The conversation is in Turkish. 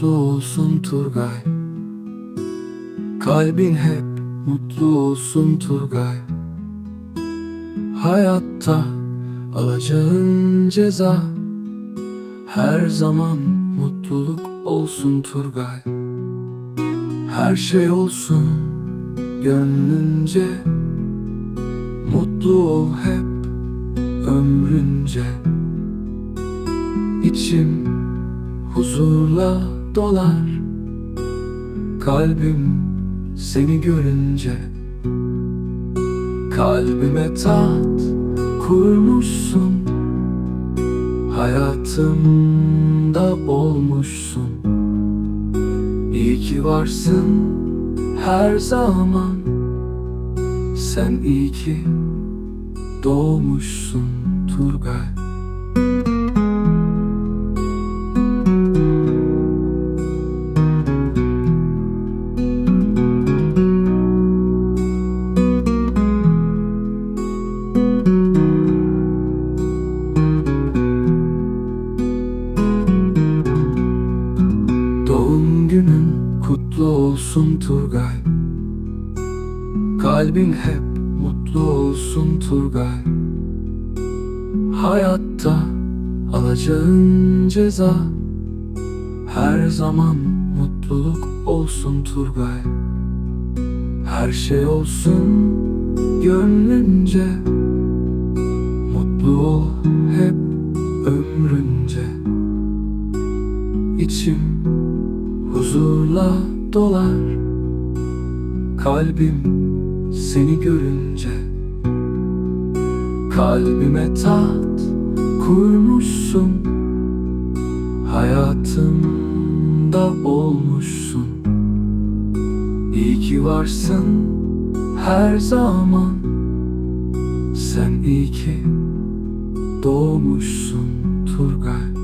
Turgay. Kalbin hep mutlu olsun Turgay. Hayatta alacağın ceza Her zaman mutluluk olsun Turgay. Her şey olsun gönlünce Mutlu ol hep ömrünce. İçim huzurla dolar. Kalbim seni görünce Kalbime tat kurmuşsun. Hayatımda olmuşsun. İyi ki varsın her zaman. Sen iyi ki doğmuşsun Turgay günün kutlu olsun Turgay. Kalbin hep mutlu olsun Turgay. Hayatta alacağın ceza Her zaman mutluluk olsun Turgay. Her şey olsun gönlünce Mutlu ol hep ömrünce. İçim huzurla dolar. Kalbim seni görünce Kalbime tat kurmuşsun. Hayatımda olmuşsun. İyi ki varsın her zaman. Sen iyi ki doğmuşsun Turgay